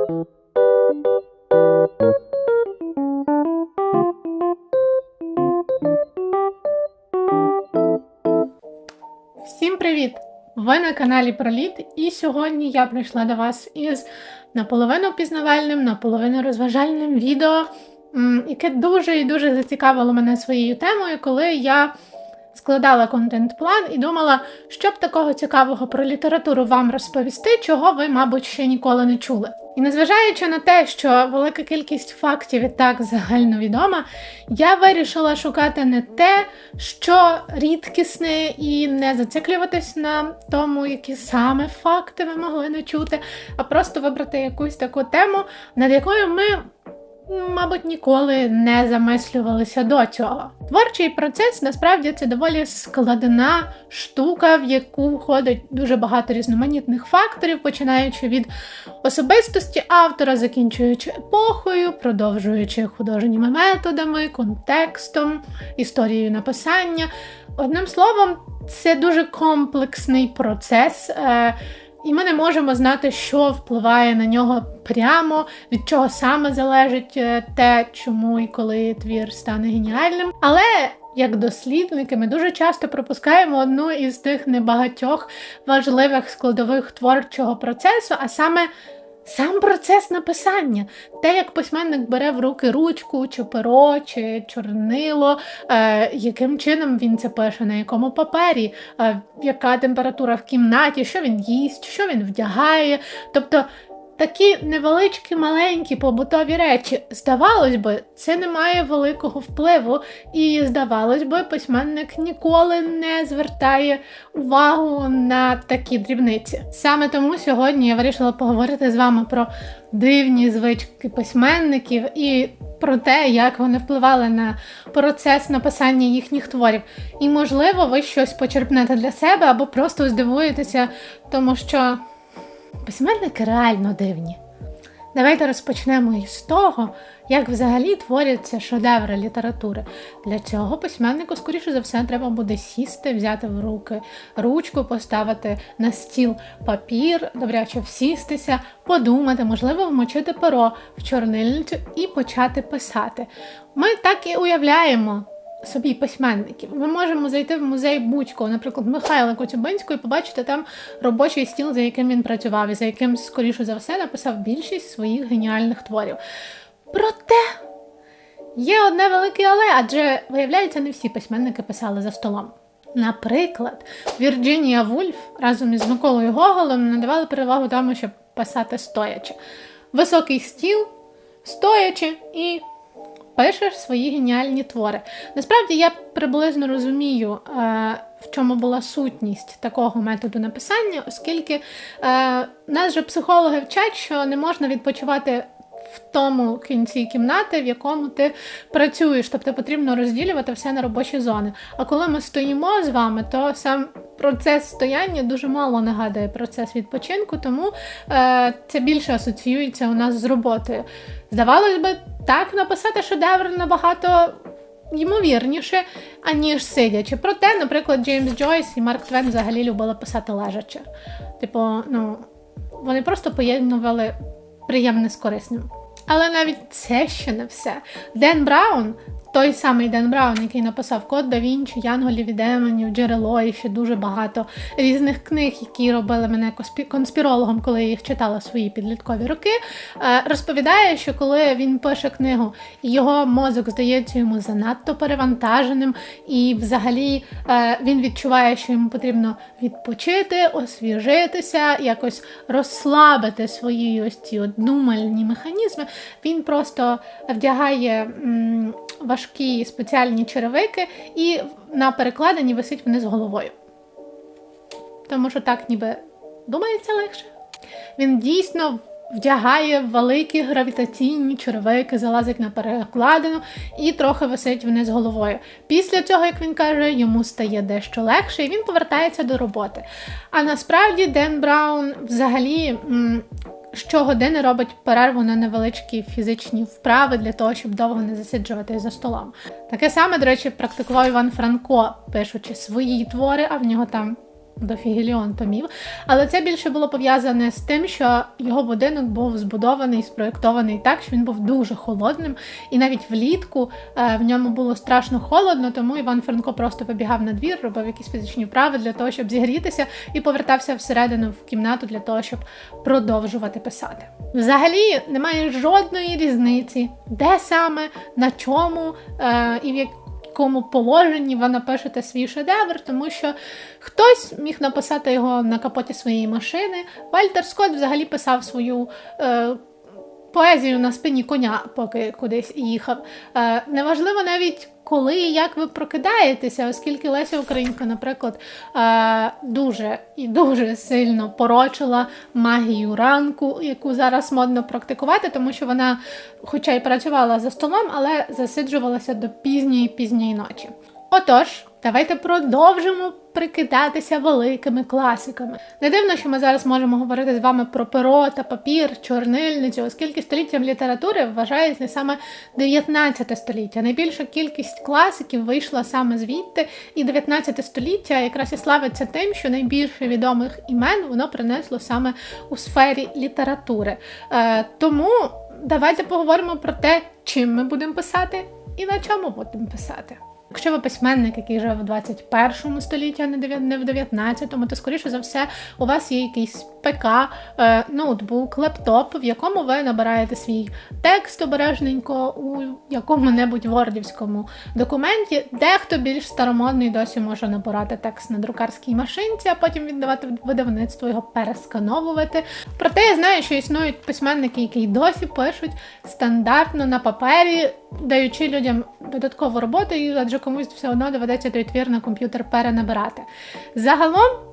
Всім привіт! Ви на каналі Проліт, і сьогодні я прийшла до вас із наполовину пізнавальним, наполовину розважальним відео, яке дуже і дуже зацікавило мене своєю темою, коли я складала контент-план і думала, що б такого цікавого про літературу вам розповісти, чого ви, мабуть, ще ніколи не чули. І незважаючи на те, що велика кількість фактів і так загальновідома, я вирішила шукати не те, що рідкісне, і не зациклюватись на тому, які саме факти ви могли не чути, а просто вибрати якусь таку тему, над якою ми. Мабуть, ніколи не замислювалися до цього. Творчий процес насправді це доволі складна штука, в яку входить дуже багато різноманітних факторів, починаючи від особистості автора, закінчуючи епохою, продовжуючи художніми методами, контекстом, історією написання. Одним словом, це дуже комплексний процес. І ми не можемо знати, що впливає на нього прямо, від чого саме залежить е, те, чому і коли твір стане геніальним. Але як дослідники, ми дуже часто пропускаємо одну із тих небагатьох важливих складових творчого процесу, а саме сам процес написання, те, як письменник бере в руки ручку, чи перо, чи чорнило, е, яким чином він це пише, на якому папері, е, яка температура в кімнаті, що він їсть, що він вдягає. Тобто такі невеличкі, маленькі побутові речі, здавалось би, це не має великого впливу, і здавалось би, письменник ніколи не звертає увагу на такі дрібниці. Саме тому сьогодні я вирішила поговорити з вами про дивні звички письменників і про те, як вони впливали на процес написання їхніх творів. І, можливо, ви щось почерпнете для себе або просто здивуєтеся, тому що письменники реально дивні. Давайте розпочнемо із того, як взагалі творяться шедеври літератури. Для цього письменнику, скоріше за все, треба буде сісти, взяти в руки ручку, поставити на стіл папір, добряче всістися, подумати, можливо, вмочити перо в чорнильницю і почати писати. Ми так і уявляємо. Собі письменників. Ми можемо зайти в музей будь-кого, наприклад, Михайла Коцюбинського, і побачити там робочий стіл, за яким він працював, і за яким, скоріше за все, написав більшість своїх геніальних творів. Проте є одне велике але, адже, виявляється, не всі письменники писали за столом. Наприклад, Вірджинія Вульф разом із Миколою Гоголем надавали перевагу тому, щоб писати стоячи. Високий стіл, стоячи і пишеш свої геніальні твори. Насправді я приблизно розумію, е, в чому була сутність такого методу написання, оскільки е, нас же психологи вчать, що не можна відпочивати. В тому кінці кімнати, в якому ти працюєш, тобто потрібно розділювати все на робочі зони. А коли ми стоїмо з вами, то сам процес стояння дуже мало нагадує процес відпочинку, тому е, це більше асоціюється у нас з роботою. Здавалось би, так написати шедевр набагато ймовірніше, аніж сидячи. Проте, наприклад, Джеймс Джойс і Марк Твен взагалі любили писати лежачи. Типу, ну, вони просто поєднували приємне з корисним. Але навіть це ще не все. Ден Браун, той самий Ден Браун, який написав Код да Вінчі, Янголів і Демонів, Джерело і ще дуже багато різних книг, які робили мене конспірологом, коли я їх читала свої підліткові роки, е, розповідає, що коли він пише книгу, його мозок здається йому занадто перевантаженим, і взагалі е, він відчуває, що йому потрібно відпочити, освіжитися, якось розслабити свої ось ці думальні механізми. Він просто вдягає важкі спеціальні черевики і на перекладині висить вниз головою. Тому що так ніби думається легше. Він дійсно вдягає великі гравітаційні черевики, залазить на перекладину і трохи висить вниз головою. Після цього, як він каже, йому стає дещо легше, і він повертається до роботи. А насправді Ден Браун взагалі. м, Щогодини робить перерву на невеличкі фізичні вправи для того, щоб довго не засиджуватись за столом. Таке саме, до речі, практикував Іван Франко, пишучи свої твори, а в нього там дофігіліон томів. Але це більше було пов'язане з тим, що його будинок був збудований, спроєктований так, що він був дуже холодним, і навіть влітку е, в ньому було страшно холодно, тому Іван Франко просто вибігав на двір, робив якісь фізичні вправи для того, щоб зігрітися, і повертався всередину в кімнату для того, щоб продовжувати писати. Взагалі немає жодної різниці, де саме, на чому е, і в якому положенні ви напишете свій шедевр, тому що хтось міг написати його на капоті своєї машини. Вальтер Скотт взагалі писав свою. Е, Поезію на спині коня, поки кудись їхав. Е, неважливо навіть коли і як ви прокидаєтеся, оскільки Леся Українка, наприклад, е, дуже і дуже сильно порочила магію ранку, яку зараз модно практикувати, тому що вона, хоча й працювала за столом, але засиджувалася до пізньої пізньої ночі. Отож, давайте продовжимо прикидатися великими класиками. Не дивно, що ми зараз можемо говорити з вами про перо та папір, чорнильницю, оскільки століттям літератури вважається саме 19 століття. Найбільша кількість класиків вийшла саме звідти, і 19 століття якраз і славиться тим, що найбільше відомих імен воно принесло саме у сфері літератури. Е, тому давайте поговоримо про те, чим ми будемо писати і на чому будемо писати. Якщо ви письменник, який живе в 21 столітті, а не в 19-му, то скоріше за все у вас є якийсь ПК, е, ноутбук, лептоп, в якому ви набираєте свій текст обережненько у якому-небудь вордівському документі. Дехто більш старомодний досі може набирати текст на друкарській машинці, а потім віддавати видавництво його перескановувати. Проте я знаю, що існують письменники, які досі пишуть стандартно на папері, даючи людям додаткову роботу, і адже комусь все одно доведеться той твір на комп'ютер перенабирати. Загалом.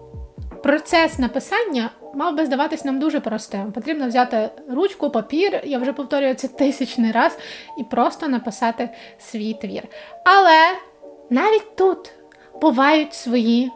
Процес написання мав би здаватись нам дуже простим. Потрібно взяти ручку, папір, я вже повторюю це тисячний раз, і просто написати свій твір. Але навіть тут бувають свої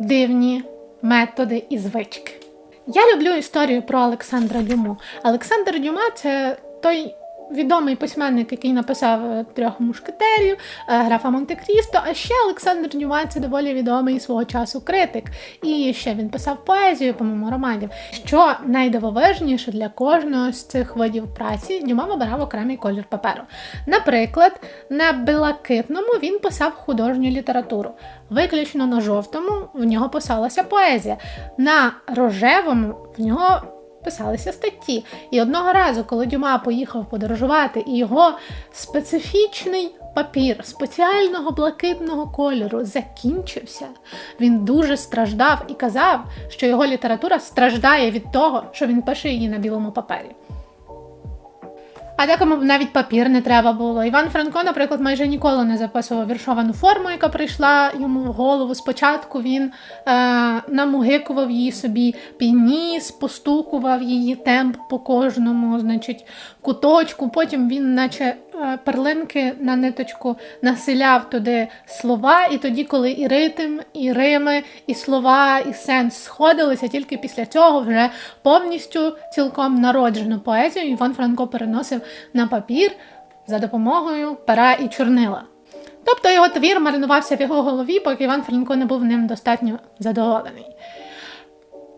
дивні методи і звички. Я люблю історію про Олександра Дюму. Олександр Дюма це той відомий письменник, який написав е, трьох мушкетерів, е, графа Монте-Крісто. А ще Олександр Дюма це доволі відомий свого часу критик. І ще він писав поезію, по-моєму, романів. Що найдивовижніше для кожного з цих видів праці, Дюма вибирав окремий колір паперу. Наприклад, на блакитному він писав художню літературу. Виключно на жовтому в нього писалася поезія. На рожевому в нього писалися статті. І одного разу, коли Дюма поїхав подорожувати, і його специфічний папір спеціального блакитного кольору закінчився, він дуже страждав і казав, що його література страждає від того, що він пише її на білому папері. А декому навіть папір не треба було. Іван Франко, наприклад, майже ніколи не записував віршовану форму, яка прийшла йому в голову. Спочатку він е, намугикував її собі підніс, постукував її темп по кожному, значить, куточку. Потім він, наче е, перлинки на ниточку, населяв туди слова, і тоді, коли і ритм, і рими, і слова, і сенс сходилися, тільки після цього вже повністю цілком народжену поезію Іван Франко переносив на папір за допомогою пера і чорнила. Тобто його твір маринувався в його голові, поки Іван Франко не був ним достатньо задоволений.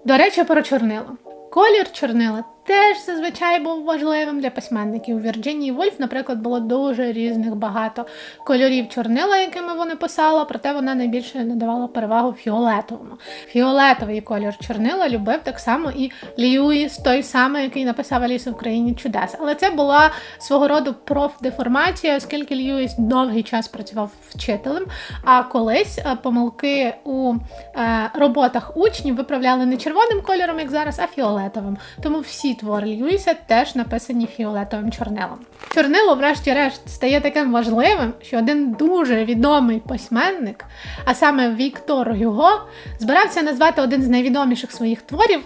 До речі, про чорнило. Колір чорнила теж зазвичай був важливим для письменників. У Вірджинії Вольф, наприклад, було дуже різних багато кольорів чорнила, якими вона писала, проте вона найбільше надавала перевагу фіолетовому. Фіолетовий колір чорнила любив так само і Льюіс, той самий, який написав Алісу в країні чудес. Але це була свого роду профдеформація, оскільки Льюіс довгий час працював вчителем. А колись е, помилки у е, роботах учнів виправляли не червоним кольором, як зараз, а фіолетовим. Тому всі твори Льюіса теж написані фіолетовим чорнилом. Чорнило, врешті-решт, стає таким важливим, що один дуже відомий письменник, а саме Віктор Юго, збирався назвати один з найвідоміших своїх творів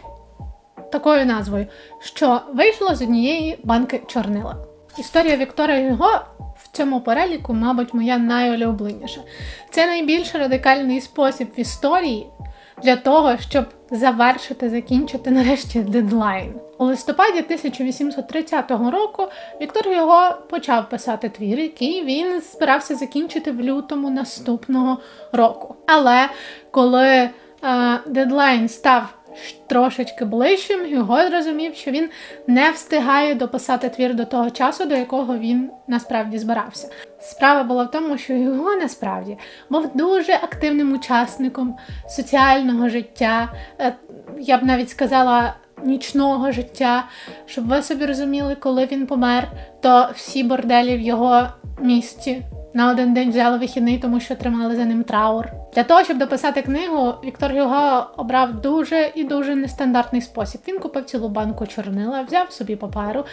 такою назвою, що вийшло з однієї банки чорнила. Історія Віктора Юго в цьому переліку, мабуть, моя найулюбленіша. Це найбільш радикальний спосіб в історії для того, щоб завершити, закінчити нарешті дедлайн. У листопаді 1830 року Віктор його почав писати твір, який він збирався закінчити в лютому наступного року. Але коли е, дедлайн став трошечки ближчим, його зрозумів, що він не встигає дописати твір до того часу, до якого він насправді збирався. Справа була в тому, що його насправді був дуже активним учасником соціального життя, е, я б навіть сказала. Нічного життя, щоб ви собі розуміли, коли він помер, то всі борделі в його місті на один день взяли вихідний, тому що тримали за ним траур. Для того, щоб дописати книгу, Віктор Гюго обрав дуже і дуже нестандартний спосіб. Він купив цілу банку чорнила, взяв собі паперу,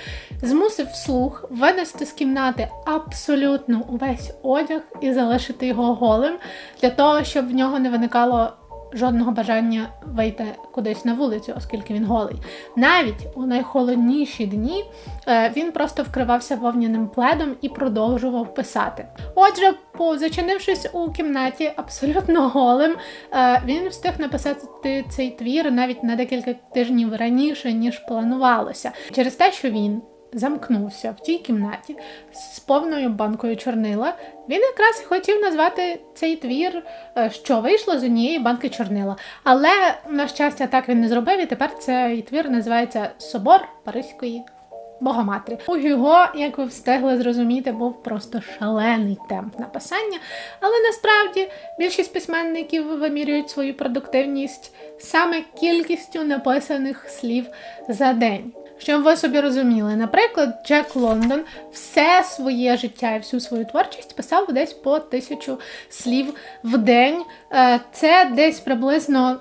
змусив вслух винести з кімнати абсолютно увесь одяг і залишити його голим, для того, щоб в нього не виникало жодного бажання вийти кудись на вулицю, оскільки він голий. Навіть у найхолодніші дні е, він просто вкривався вовняним пледом і продовжував писати. Отже, позачинившись у кімнаті абсолютно голим, е, він встиг написати цей твір навіть на декілька тижнів раніше, ніж планувалося, через те, що він замкнувся в тій кімнаті з повною банкою чорнила. Він якраз хотів назвати цей твір, е, що вийшло з однієї банки чорнила. Але, на щастя, так він не зробив, і тепер цей твір називається Собор Паризької Богоматері. У його, як ви встигли зрозуміти, був просто шалений темп написання. Але насправді більшість письменників вимірюють свою продуктивність саме кількістю написаних слів за день. Щоб ви собі розуміли, наприклад, Джек Лондон все своє життя і всю свою творчість писав десь по тисячу слів в день. Е, це десь приблизно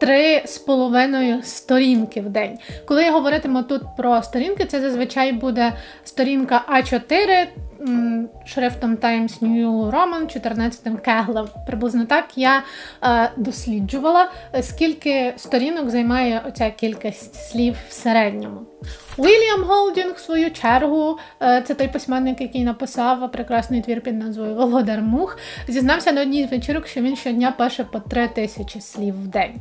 три з половиною сторінки в день. Коли я говоритиму тут про сторінки, це зазвичай буде сторінка А4 шрифтом Times New Roman 14 кеглем. Приблизно так я е, досліджувала, скільки сторінок займає оця кількість слів в середньому. Уільям Голдінг, в свою чергу, е, це той письменник, який написав прекрасний твір під назвою Володар Мух, зізнався на одній з вечірок, що він щодня пише по три тисячі слів в день.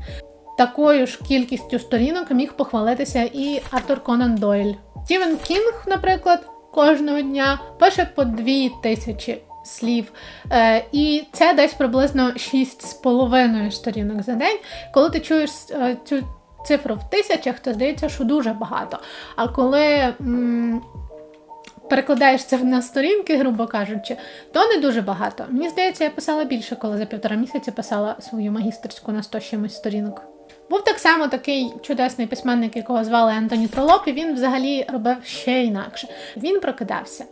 Такою ж кількістю сторінок міг похвалитися і Артур Конан Дойль. Стівен Кінг, наприклад, кожного дня пише по дві тисячі слів. Е, І це десь приблизно 6,5 сторінок за день. Коли ти чуєш е, цю цифру в тисячах, то здається, що дуже багато. А коли. М Перекладаєш це на сторінки, грубо кажучи, то не дуже багато. Мені здається, я писала більше, коли за півтора місяці писала свою магістерську на 100 чимось сторінок. Був так само такий чудесний письменник, якого звали Антоні Тролоп, і він взагалі робив ще інакше. Він прокидався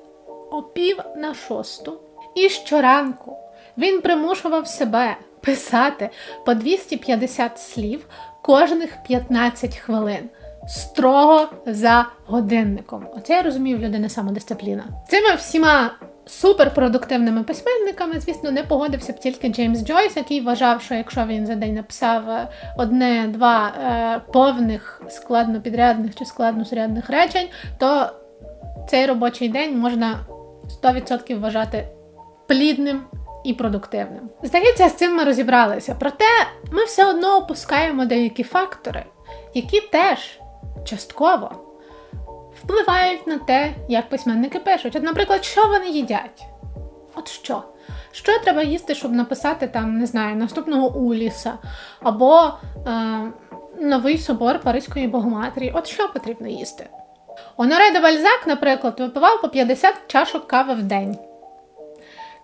о пів на шосту, і щоранку він примушував себе писати по 250 слів кожних 15 хвилин. Строго за годинником. Оце я розумію в людини самодисципліна. Цими всіма суперпродуктивними письменниками, звісно, не погодився б тільки Джеймс Джойс, який вважав, що якщо він за день написав е, одне-два е, повних складнопідрядних чи складносурядних речень, то цей робочий день можна 100% вважати плідним. І продуктивним. Здається, з цим ми розібралися. Проте ми все одно опускаємо деякі фактори, які теж частково впливають на те, як письменники пишуть. От, наприклад, що вони їдять? От що? Що треба їсти, щоб написати там, не знаю, наступного Уліса або е, новий собор Паризької Богоматері? От що потрібно їсти? Оноре де Бальзак, наприклад, випивав по 50 чашок кави в день.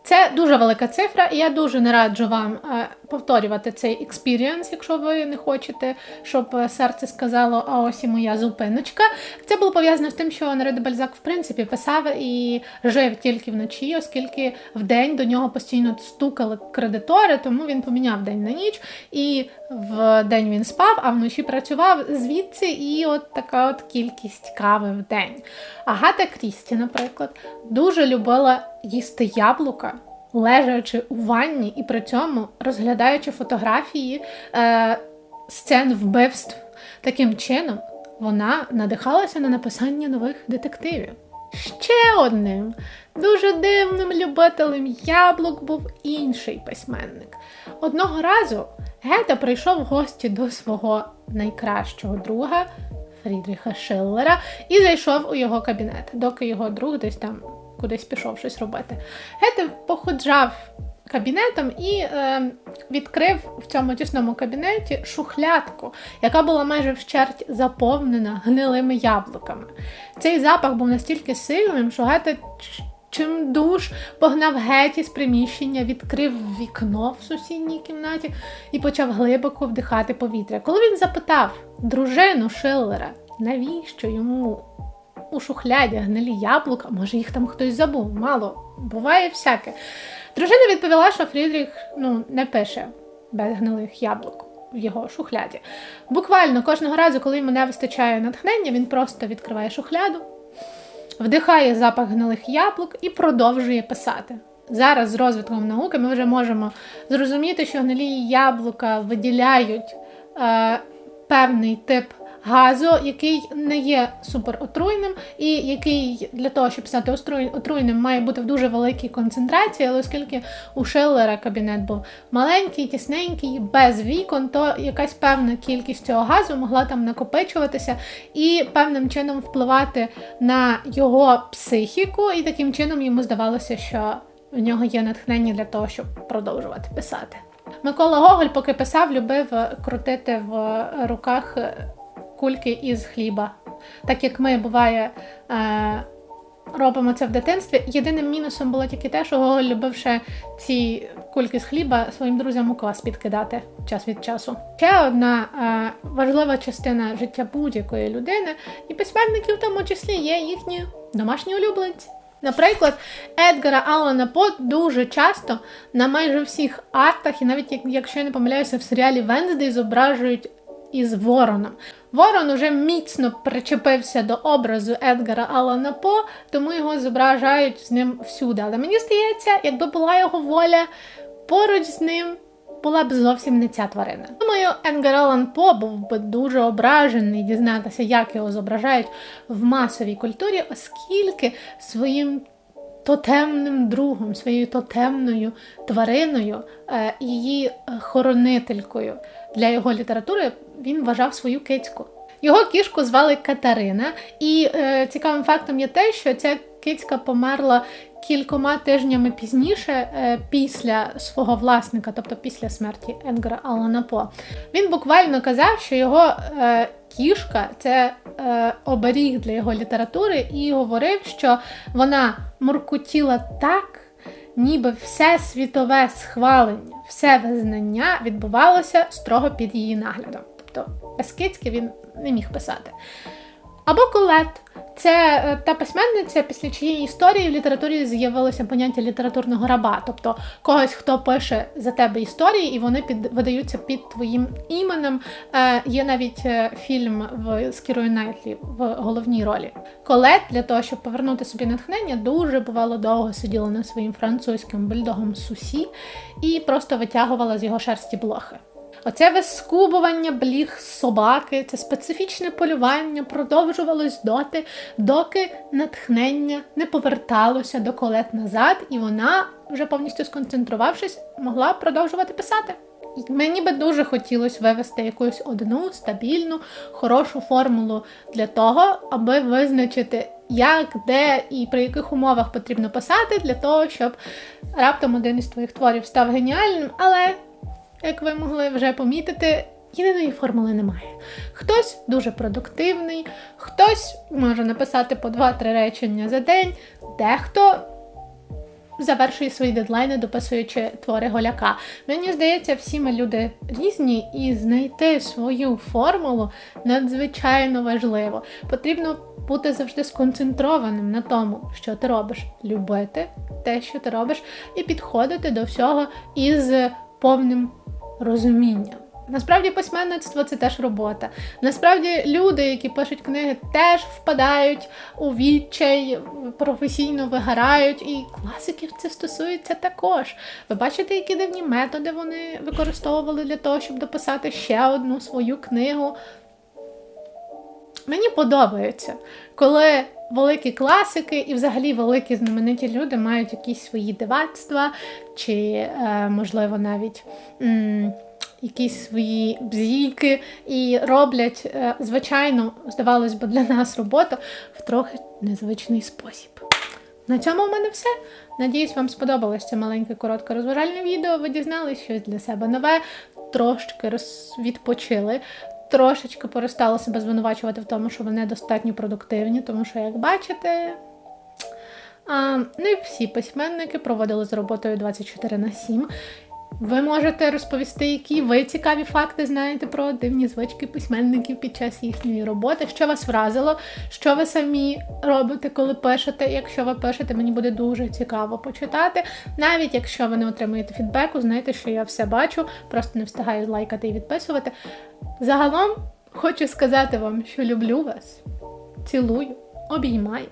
Це дуже велика цифра, і я дуже не раджу вам е, повторювати цей експірієнс, якщо ви не хочете, щоб е, серце сказало, а ось і моя зупиночка. Це було пов'язано з тим, що де Бальзак в принципі писав і жив тільки вночі, оскільки в день до нього постійно стукали кредитори, тому він поміняв день на ніч, і в день він спав, а вночі працював звідси і от така от кількість кави в день. Агата Крісті, наприклад, дуже любила їсти яблука, лежачи у ванні і при цьому розглядаючи фотографії е, сцен вбивств. Таким чином, вона надихалася на написання нових детективів. Ще одним дуже дивним любителем яблук був інший письменник. Одного разу Гета прийшов в гості до свого найкращого друга Фрідріха Шиллера і зайшов у його кабінет, доки його друг десь там кудись пішов щось робити. Гете походжав кабінетом і е, відкрив в цьому тісному кабінеті шухлядку, яка була майже вщерть заповнена гнилими яблуками. Цей запах був настільки сильним, що Гета ч- чим душ погнав геть із приміщення, відкрив вікно в сусідній кімнаті і почав глибоко вдихати повітря. Коли він запитав дружину Шиллера, навіщо йому у шухляді гнилі яблука, може їх там хтось забув, мало, буває всяке. Дружина відповіла, що Фрідріх ну, не пише без гнилих яблук в його шухляді. Буквально кожного разу, коли йому не вистачає натхнення, він просто відкриває шухляду, вдихає запах гнилих яблук і продовжує писати. Зараз з розвитком науки ми вже можемо зрозуміти, що гнилі яблука виділяють е, певний тип газу, який не є суперотруйним, і який для того, щоб стати отруйним, має бути в дуже великій концентрації, але оскільки у Шиллера кабінет був маленький, тісненький, без вікон, то якась певна кількість цього газу могла там накопичуватися і певним чином впливати на його психіку, і таким чином йому здавалося, що в нього є натхнення для того, щоб продовжувати писати. Микола Гоголь, поки писав, любив крутити в руках кульки із хліба. Так як ми буває. Е- Робимо це в дитинстві. Єдиним мінусом було тільки те, що Гоголь любив ще ці кульки з хліба своїм друзям у клас підкидати час від часу. Ще одна е, важлива частина життя будь-якої людини, і письменників в тому числі є їхні домашні улюбленці. Наприклад, Едгара Аллана По дуже часто на майже всіх артах, і навіть як- якщо я не помиляюся, в серіалі Венздей зображують із вороном. Ворон уже міцно причепився до образу Едгара Аллана По, тому його зображають з ним всюди. Але мені здається, якби була його воля, поруч з ним була б зовсім не ця тварина. Думаю, Едгар Аллан По був би дуже ображений дізнатися, як його зображають в масовій культурі, оскільки своїм тотемним другом, своєю тотемною твариною, е, її е, хоронителькою для його літератури він вважав свою кицьку. Його кішку звали Катерина, і е, цікавим фактом є те, що ця кицька померла кількома тижнями пізніше, е, після свого власника, тобто після смерті Едгара Аллана По. Він буквально казав, що його е, кішка це е, оберіг для його літератури, і говорив, що вона муркотіла так, ніби все світове схвалення, все визнання відбувалося строго під її наглядом. Тобто без він не міг писати. Або Колет. Це е, та письменниця, після чиєї історії в літературі з'явилося поняття літературного раба, тобто когось, хто пише за тебе історії, і вони під видаються під твоїм іменем. Е, є навіть е, фільм в з Кірою Найтлі в головній ролі. Колет для того, щоб повернути собі натхнення, дуже бувало довго сиділа над своїм французьким бульдогом Сусі і просто витягувала з його шерсті блохи. Оце вискубування бліг собаки, це специфічне полювання продовжувалось доти, доки натхнення не поверталося до колет назад, і вона, вже повністю сконцентрувавшись, могла продовжувати писати. Мені би дуже хотілося вивести якусь одну стабільну, хорошу формулу для того, аби визначити, як, де і при яких умовах потрібно писати, для того, щоб раптом один із твоїх творів став геніальним, але як ви могли вже помітити, єдиної формули немає. Хтось дуже продуктивний, хтось може написати по 2-3 речення за день, дехто завершує свої дедлайни, дописуючи твори голяка. Мені здається, всі ми люди різні, і знайти свою формулу надзвичайно важливо. Потрібно бути завжди сконцентрованим на тому, що ти робиш, любити те, що ти робиш, і підходити до всього із повним розумінням. Насправді письменництво це теж робота. Насправді люди, які пишуть книги, теж впадають у відчай, професійно вигорають, і класиків це стосується також. Ви бачите, які дивні методи вони використовували для того, щоб дописати ще одну свою книгу. Мені подобається, коли великі класики і взагалі великі знамениті люди мають якісь свої дивацтва, чи, е, можливо, навіть якісь свої бзійки і роблять, е, звичайно, здавалось би, для нас роботу в трохи незвичний спосіб. На цьому в мене все. Надіюсь, вам сподобалось це маленьке коротке розважальне відео. Ви дізналися щось для себе нове, трошки роз... трошечки перестала себе звинувачувати в тому, що вони достатньо продуктивні, тому що, як бачите, не всі письменники проводили з роботою 24 на 7. Ви можете розповісти, які ви цікаві факти знаєте про дивні звички письменників під час їхньої роботи, що вас вразило, що ви самі робите, коли пишете. Якщо ви пишете, мені буде дуже цікаво почитати. Навіть якщо ви не отримуєте фідбеку, знаєте, що я все бачу, просто не встигаю лайкати і відписувати. Загалом хочу сказати вам, що люблю вас, цілую, обіймаю.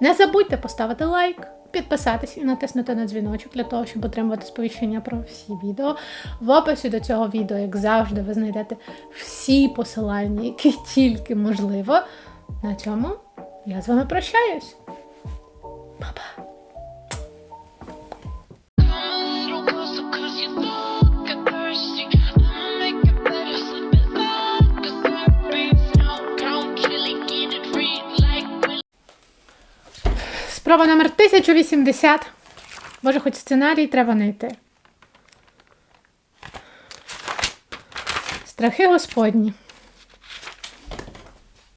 Не забудьте поставити лайк. Підписатись і натиснути на дзвіночок для того, щоб отримувати сповіщення про всі відео. В описі до цього відео, як завжди, ви знайдете всі посилання, які тільки можливо. На цьому я з вами прощаюсь. Па-па! Спроба номер 1080. Може, хоч сценарій треба знайти. Страхи Господні.